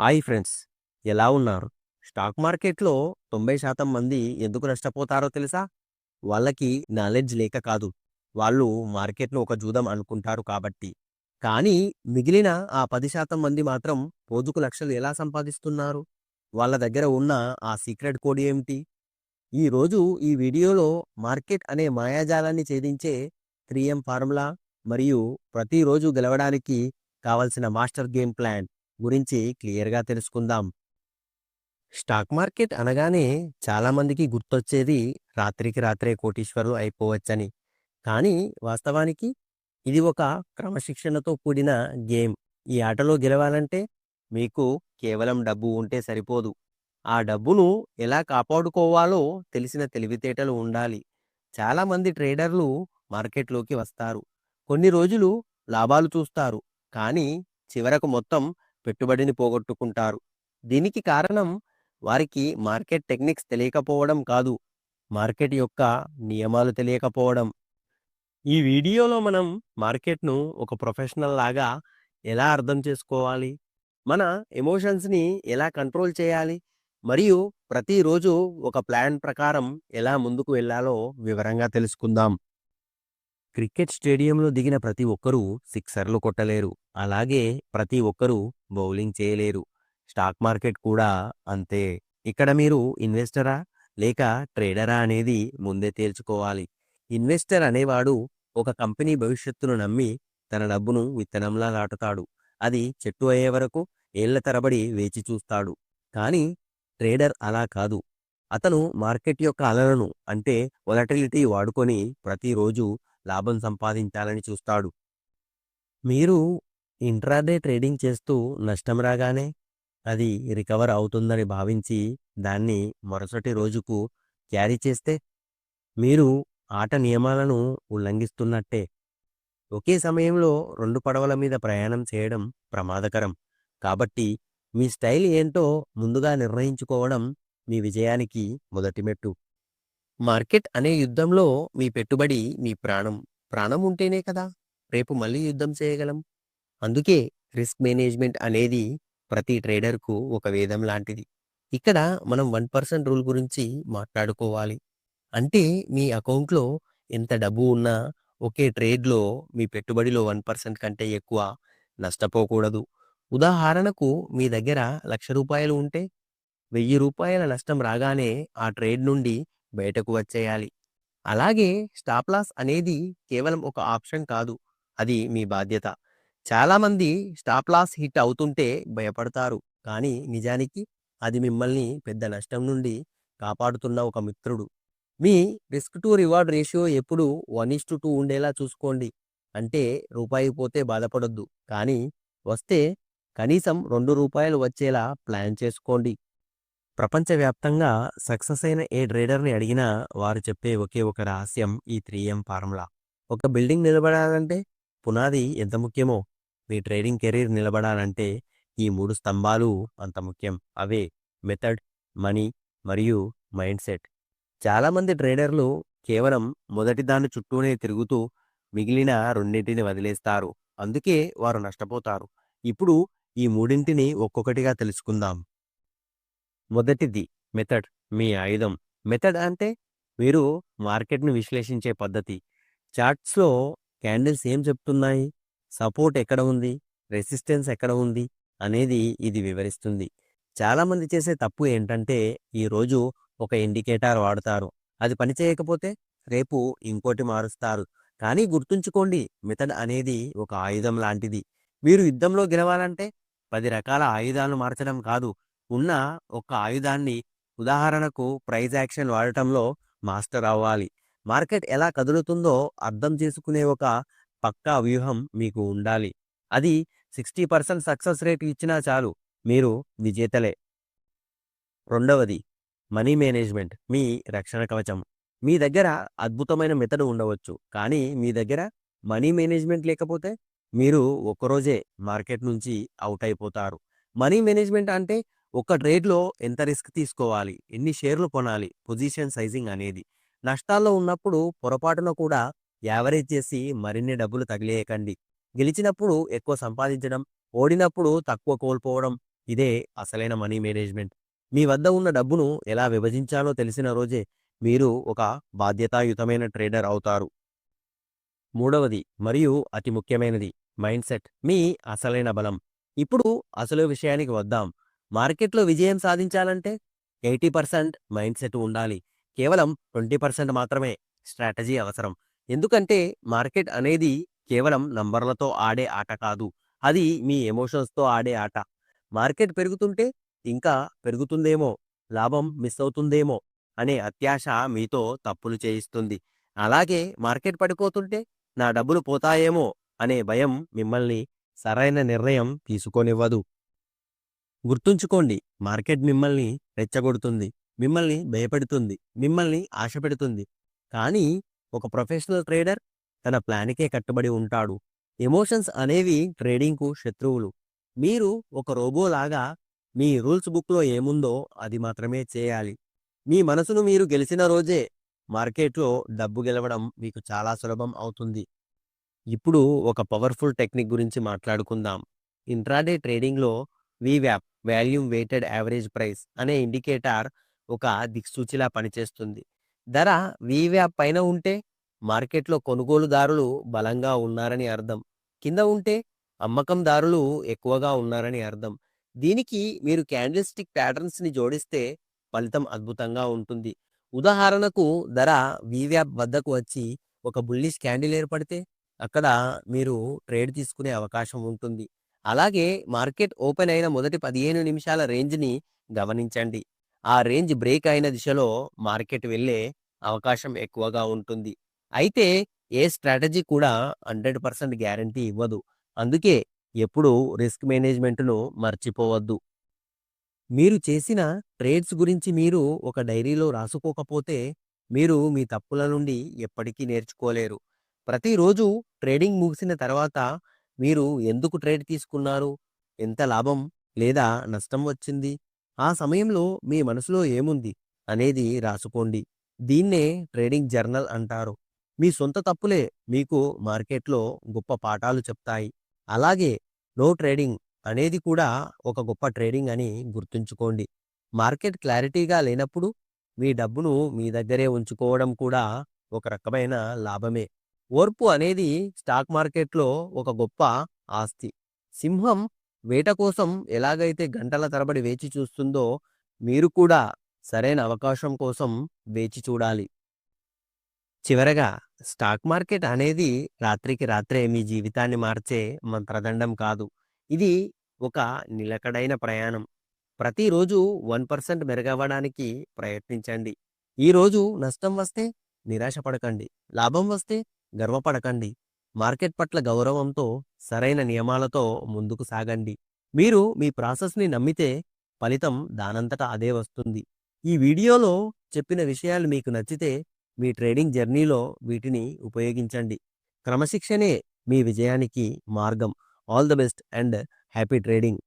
Hi friends! ఎలా ఉన్నారు? Stock మార్కెట్లో తొంభై శాతం మంది ఎందుకు నష్టపోతారో తెలుసా? వాళ్ళకి నాలెడ్జ్ లేక కాదు. వాళ్ళు మార్కెట్ను ఒక జూదం అనుకుంటారు కాబట్టి. కానీ మిగిలిన ఆ పది శాతం మంది మాత్రం రోజుకు లక్షలు ఎలా సంపాదిస్తున్నారు? వాళ్ళ దగ్గర ఉన్న ఆ సీక్రెట్ కోడ్ ఏమిటి? ఈ రోజు ఈ వీడియోలో మార్కెట్ అనే మాయాజాలాన్ని ఛేదించే త్రీ ఎం ఫార్ములా మరియు ప్రతిరోజు గెలవడానికి కావలసిన మాస్టర్ గేమ్ ప్లాన్. గురించి క్లియర్గా తెలుసుకుందాం. స్టాక్ మార్కెట్ అనగానే చాలామందికి గుర్తొచ్చేది రాత్రికి రాత్రే కోటీశ్వరులు అయిపోవచ్చని. కానీ వాస్తవానికి ఇది ఒక క్రమశిక్షణతో కూడిన గేమ్. ఈ ఆటలో గెలవాలంటే మీకు కేవలం డబ్బు ఉంటే సరిపోదు. ఆ డబ్బును ఎలా కాపాడుకోవాలో తెలిసిన తెలివితేటలు ఉండాలి. చాలామంది ట్రేడర్లు మార్కెట్లోకి వస్తారు. కొన్ని రోజులు లాభాలు చూస్తారు. కానీ చివరకు మొత్తం పెట్టుబడిని పోగొట్టుకుంటారు. దీనికి కారణం వారికి మార్కెట్ టెక్నిక్స్ తెలియకపోవడం కాదు. మార్కెట్ యొక్క నియమాలు తెలియకపోవడం. ఈ వీడియోలో మనం మార్కెట్ను ఒక ప్రొఫెషనల్ లాగా ఎలా అర్థం చేసుకోవాలి? మన ఎమోషన్స్ని ఎలా కంట్రోల్ చేయాలి? మరియు ప్రతిరోజు ఒక ప్లాన్ ప్రకారం ఎలా ముందుకు వెళ్ళాలో వివరంగా తెలుసుకుందాం. క్రికెట్ స్టేడియంలో దిగిన ప్రతి ఒక్కరూ సిక్సర్లు కొట్టలేరు. అలాగే ప్రతి ఒక్కరూ బౌలింగ్ చేయలేరు. స్టాక్ మార్కెట్ కూడా అంతే. ఇక్కడ మీరు ఇన్వెస్టరా? లేక ట్రేడరా అనేది ముందే తేల్చుకోవాలి. ఇన్వెస్టర్ అనేవాడు ఒక కంపెనీ భవిష్యత్తును నమ్మి తన డబ్బును విత్తనంలా నాటుతాడు. అది చెట్టు అయ్యే వరకు ఏళ్ళ తరబడి వేచి చూస్తాడు. కానీ ట్రేడర్ అలా కాదు. అతను మార్కెట్ యొక్క అలలను అంటే వొలటిలిటీ వాడుకొని ప్రతిరోజు లాభం సంపాదించాలని చూస్తాడు. మీరు ఇంట్రాడే ట్రేడింగ్ చేస్తూ నష్టం రాగానే అది రికవర్ అవుతుందని భావించి దాన్ని మరుసటి రోజుకు క్యారీ చేస్తే మీరు ఆట నియమాలను ఉల్లంఘిస్తున్నట్టే. ఒకే సమయంలో రెండు పడవల మీద ప్రయాణం చేయడం ప్రమాదకరం. కాబట్టి మీ స్టైల్ ఏంటో ముందుగా నిర్ణయించుకోవడం మీ విజయానికి మొదటి మెట్టు. మార్కెట్ అనే యుద్ధంలో మీ పెట్టుబడి మీ ప్రాణం. ప్రాణం ఉంటేనే కదా రేపు మళ్ళీ యుద్ధం చేయగలం. అందుకే రిస్క్ మేనేజ్మెంట్ అనేది ప్రతి ట్రేడర్కు ఒక వేదం లాంటిది. ఇక్కడ మనం వన్ పర్సెంట్ రూల్ గురించి మాట్లాడుకోవాలి. అంటే మీ అకౌంట్లో ఎంత డబ్బు ఉన్నా ఒకే ట్రేడ్లో మీ పెట్టుబడిలో వన్ పర్సెంట్ కంటే ఎక్కువ నష్టపోకూడదు. ఉదాహరణకు మీ దగ్గర లక్ష రూపాయలు ఉంటే వెయ్యి రూపాయల నష్టం రాగానే ఆ ట్రేడ్ నుండి బయటకు వచ్చేయాలి. అలాగే స్టాప్ లాస్ అనేది కేవలం ఒక ఆప్షన్ కాదు. అది మీ బాధ్యత. చాలామంది స్టాప్ లాస్ హిట్ అవుతుంటే భయపడతారు. కానీ నిజానికి అది మిమ్మల్ని పెద్ద నష్టం నుండి కాపాడుతున్న ఒక మిత్రుడు. మీ రిస్క్ టు రివార్డ్ రేషియో ఎప్పుడు వన్ ఇస్ టు టూ ఉండేలా చూసుకోండి. అంటే రూపాయి పోతే బాధపడొద్దు. కానీ వస్తే కనీసం రెండు రూపాయలు వచ్చేలా ప్లాన్ చేసుకోండి. ప్రపంచవ్యాప్తంగా సక్సెస్ అయిన ఏ ట్రేడర్ని అడిగినా వారు చెప్పే ఒకే ఒక రహస్యం ఈ త్రీ ఎం ఫార్ములా. ఒక బిల్డింగ్ నిలబడాలంటే పునాది ఎంత ముఖ్యమో మీ ట్రేడింగ్ కెరీర్ నిలబడాలంటే ఈ మూడు స్తంభాలు అంత ముఖ్యం. అవే మెథడ్ మనీ మరియు మైండ్ సెట్. చాలామంది ట్రేడర్లు కేవలం మొదటి దాని చుట్టూనే తిరుగుతూ మిగిలిన రెండింటిని వదిలేస్తారు. అందుకే వారు నష్టపోతారు. ఇప్పుడు ఈ మూడింటిని ఒక్కొక్కటిగా తెలుసుకుందాం. మొదటిది మెథడ్ మీ ఆయుధం. మెథడ్ అంటే మీరు మార్కెట్ను విశ్లేషించే పద్ధతి. చార్ట్స్లో క్యాండిల్స్ ఏం చెప్తున్నాయి? సపోర్ట్ ఎక్కడ ఉంది? రెసిస్టెన్స్ ఎక్కడ ఉంది? అనేది ఇది వివరిస్తుంది. చాలామంది చేసే తప్పు ఏంటంటే ఈరోజు ఒక ఇండికేటర్ వాడతారు. అది పని చేయకపోతే రేపు ఇంకోటి మారుస్తారు. కానీ గుర్తుంచుకోండి మెథడ్ అనేది ఒక ఆయుధం లాంటిది. మీరు యుద్ధంలో గెలవాలంటే పది రకాల ఆయుధాలను మార్చడం కాదు. ఉన్న ఒక ఆయుధాన్ని ఉదాహరణకు ప్రైజ్ యాక్షన్ వాడటంలో మాస్టర్ అవ్వాలి. మార్కెట్ ఎలా కదులుతుందో అర్థం చేసుకునే ఒక పక్కా వ్యూహం మీకు ఉండాలి. అది సిక్స్టీ పర్సెంట్ సక్సెస్ రేట్ ఇచ్చినా చాలు మీరు విజేతలే. రెండవది మనీ మేనేజ్మెంట్ మీ రక్షణ కవచం. మీ దగ్గర అద్భుతమైన మెథడ్ ఉండవచ్చు కానీ మీ దగ్గర మనీ మేనేజ్మెంట్ లేకపోతే మీరు ఒక్కరోజే మార్కెట్ నుంచి అవుట్ అయిపోతారు. మనీ మేనేజ్మెంట్ అంటే ఒక ట్రేడ్లో ఎంత రిస్క్ తీసుకోవాలి? ఎన్ని షేర్లు కొనాలి? పొజిషన్ సైజింగ్ అనేది. నష్టాల్లో ఉన్నప్పుడు పొరపాటున కూడా యావరేజ్ చేసి మరిన్ని డబ్బులు తగిలేయకండి. గెలిచినప్పుడు ఎక్కువ సంపాదించడం ఓడినప్పుడు తక్కువ కోల్పోవడం ఇదే అసలైన మనీ మేనేజ్మెంట్. మీ వద్ద ఉన్న డబ్బును ఎలా విభజించాలో తెలిసిన రోజే మీరు ఒక బాధ్యతాయుతమైన ట్రేడర్ అవుతారు. మూడవది మరియు అతి ముఖ్యమైనది మైండ్ సెట్. మీ అసలైన బలం. ఇప్పుడు అసలు విషయానికి వద్దాం. మార్కెట్లో విజయం సాధించాలంటే ఎయిటీ పర్సెంట్ మైండ్ సెట్ ఉండాలి. కేవలం ట్వంటీ పర్సెంట్ మాత్రమే స్ట్రాటజీ అవసరం. ఎందుకంటే మార్కెట్ అనేది కేవలం నంబర్లతో ఆడే ఆట కాదు. అది మీ ఎమోషన్స్తో ఆడే ఆట. మార్కెట్ పెరుగుతుంటే ఇంకా పెరుగుతుందేమో లాభం మిస్ అవుతుందేమో అనే అత్యాశ మీతో తప్పులు చేయిస్తుంది. అలాగే మార్కెట్ పడిపోతుంటే నా డబ్బులు పోతాయేమో అనే భయం మిమ్మల్ని సరైన నిర్ణయం తీసుకోనివ్వదు. గుర్తుంచుకోండి మార్కెట్ మిమ్మల్ని రెచ్చగొడుతుంది మిమ్మల్ని భయపెడుతుంది మిమ్మల్ని ఆశ పెడుతుంది. కానీ ఒక ప్రొఫెషనల్ ట్రేడర్ తన ప్లాన్కే కట్టుబడి ఉంటాడు. ఎమోషన్స్ అనేవి ట్రేడింగ్కు శత్రువులు. మీరు ఒక రోబోలాగా మీ రూల్స్ బుక్లో ఏముందో అది మాత్రమే చేయాలి. మీ మనసును మీరు గెలిచిన రోజే మార్కెట్లో డబ్బు గెలవడం మీకు చాలా సులభం అవుతుంది. ఇప్పుడు ఒక పవర్ఫుల్ టెక్నిక్ గురించి మాట్లాడుకుందాం. ఇంట్రాడే ట్రేడింగ్లో వీవ్యాప్ వాల్యూమ్ వెయిటెడ్ యావరేజ్ ప్రైస్ అనే ఇండికేటర్ ఒక దిక్సూచిలా పనిచేస్తుంది. ధర వీవ్యాప్ పైన ఉంటే మార్కెట్లో కొనుగోలుదారులు బలంగా ఉన్నారని అర్థం. కింద ఉంటే అమ్మకందారులు ఎక్కువగా ఉన్నారని అర్థం. దీనికి మీరు క్యాండిల్ స్టిక్ ప్యాటర్న్స్ని జోడిస్తే ఫలితం అద్భుతంగా ఉంటుంది. ఉదాహరణకు ధర వీవ్యాప్ వద్దకు వచ్చి ఒక బుల్లిష్ క్యాండిల్ ఏర్పడితే అక్కడ మీరు ట్రేడ్ తీసుకునే అవకాశం ఉంటుంది. అలాగే మార్కెట్ ఓపెన్ అయిన మొదటి పదిహేను నిమిషాల రేంజ్ని గమనించండి. ఆ రేంజ్ బ్రేక్ అయిన దిశలో మార్కెట్ వెళ్ళే అవకాశం ఎక్కువగా ఉంటుంది. అయితే ఏ స్ట్రాటజీ కూడా హండ్రెడ్ పర్సెంట్ గ్యారంటీ ఇవ్వదు. అందుకే ఎప్పుడూ రిస్క్ మేనేజ్మెంట్ను మర్చిపోవద్దు. మీరు చేసిన ట్రేడ్స్ గురించి మీరు ఒక డైరీలో రాసుకోకపోతే మీరు మీ తప్పుల నుండి ఎప్పటికీ నేర్చుకోలేరు. ప్రతిరోజు ట్రేడింగ్ ముగిసిన తర్వాత మీరు ఎందుకు ట్రేడ్ తీసుకున్నారు? ఎంత లాభం లేదా నష్టం వచ్చింది? ఆ సమయంలో మీ మనసులో ఏముంది అనేది రాసుకోండి. దీన్నే ట్రేడింగ్ జర్నల్ అంటారు. మీ సొంత తప్పులే మీకు మార్కెట్లో గొప్ప పాఠాలు చెప్తాయి. అలాగే నో ట్రేడింగ్ అనేది కూడా ఒక గొప్ప ట్రేడింగ్ అని గుర్తుంచుకోండి. మార్కెట్ క్లారిటీగా లేనప్పుడు మీ డబ్బును మీ దగ్గరే ఉంచుకోవడం కూడా ఒక రకమైన లాభమే. ఓర్పు అనేది స్టాక్ మార్కెట్లో ఒక గొప్ప ఆస్తి. సింహం వేట కోసం ఎలాగైతే గంటల తరబడి వేచి చూస్తుందో మీరు కూడా సరైన అవకాశం కోసం వేచి చూడాలి. చివరగా స్టాక్ మార్కెట్ అనేది రాత్రికి రాత్రే మీ జీవితాన్ని మార్చే మంత్రదండం కాదు. ఇది ఒక నిలకడైన ప్రయాణం. ప్రతిరోజు వన్ పర్సెంట్ మెరుగవ్వడానికి ప్రయత్నించండి. ఈరోజు నష్టం వస్తే నిరాశపడకండి. లాభం వస్తే గర్వపడకండి. మార్కెట్ పట్ల గౌరవంతో సరైన నియమాలతో ముందుకు సాగండి. మీరు మీ ప్రాసెస్ని నమ్మితే ఫలితం దానంతట అదే వస్తుంది. ఈ వీడియోలో చెప్పిన విషయాలు మీకు నచ్చితే మీ ట్రేడింగ్ జర్నీలో వీటిని ఉపయోగించండి. క్రమశిక్షణే మీ విజయానికి మార్గం. All the best and happy trading.